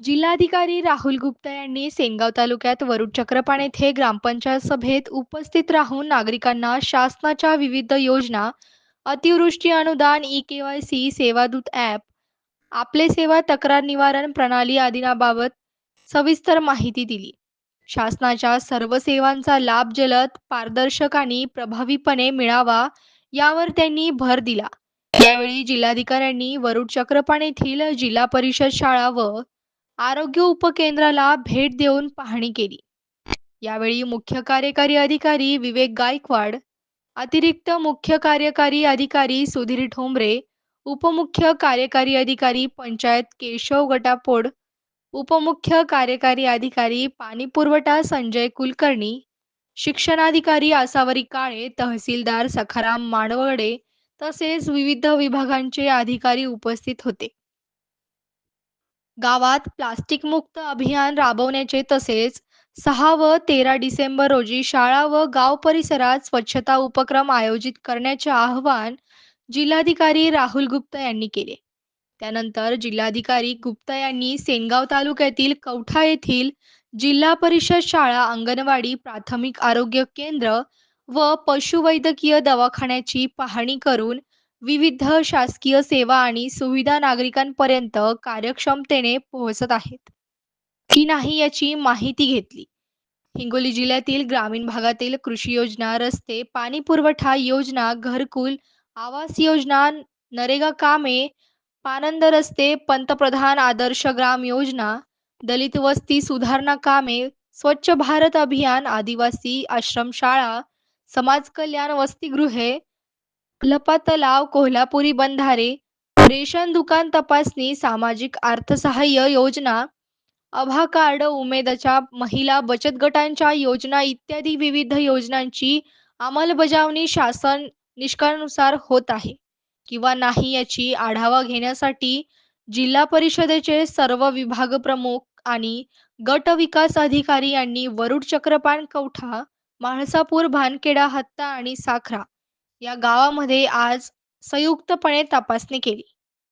जिल्हाधिकारी राहुल गुप्ता यांनी सेनगाव तालुक्यात वरुड चक्रपाण येथे ग्रामपंचायत सभेत उपस्थित राहून नागरिकांना शासनाच्या विविध योजना अतिवृष्टी अनुदान ई केवायसी सेवादूत ॲप आपले सेवा तक्रार निवारण प्रणाली आदींबाबत सविस्तर माहिती दिली. शासनाच्या सर्व सेवांचा लाभ जलद पारदर्शक आणि प्रभावीपणे मिळावा यावर त्यांनी भर दिला. यावेळी जिल्हाधिकाऱ्यांनी वरुड चक्रपाण येथील जिल्हा परिषद शाळा व आरोग्य उपकेंद्राला भेट देऊन पाहणी केली. यावेळी मुख्य कार्यकारी अधिकारी विवेक गायकवाड अतिरिक्त मुख्य कार्यकारी अधिकारी सुधीर ठोंबरे उपमुख्य कार्यकारी अधिकारी पंचायत केशव गटापोड उपमुख्य कार्यकारी अधिकारी पाणी पुरवठा संजय कुलकर्णी शिक्षणाधिकारी आसावरी काळे तहसीलदार सखाराम मानवडे तसेच विविध विभागांचे अधिकारी उपस्थित होते. गावात प्लास्टिक मुक्त अभियान राबवण्याचे तसेच सहा व तेरा डिसेंबर रोजी शाळा व गाव परिसरात स्वच्छता उपक्रम आयोजित करण्याचे आवाहन जिल्हाधिकारी राहुल गुप्ता यांनी केले. त्यानंतर जिल्हाधिकारी गुप्ता यांनी सेनगाव तालुक्यातील कवठा येथील जिल्हा परिषद शाळा अंगणवाडी प्राथमिक आरोग्य केंद्र व पशुवैद्यकीय दवाखान्याची पाहणी करून विविध शासकीय सेवा आणि सुविधा नागरिकांपर्यंत कार्यक्षमतेने पोहोचत आहेत. की नाही याची माहिती घेतली. हिंगोली जिल्ह्यातील ग्रामीण भागातील कृषी योजना रस्ते पाणी पुरवठा योजना घरकुल आवास योजना नरेगा कामे पानंद रस्ते पंतप्रधान आदर्श ग्राम योजना दलित वस्ती सुधारणा कामे स्वच्छ भारत अभियान आदिवासी आश्रमशाळा समाज कल्याण वसतिगृहे लपा तलाव कोल्हापुरी बंधारे रेशन दुकान तपासणी सामाजिक अर्थसहाय्य योजना आभा कार्ड उमेदच्या महिला बचत गटांच्या योजना इत्यादी विविध योजनांची अंमलबजावणी शासन निष्कानुसार होत आहे. किंवा नाही याची आढावा घेण्यासाठी जिल्हा परिषदेचे सर्व विभाग प्रमुख आणि गट विकास अधिकारी यांनी वरुड चक्रपान कवठा म्हाळसापूर भानखेडा हत्ता आणि साखरा या गावामध्ये आज संयुक्तपणे तपासणी केली.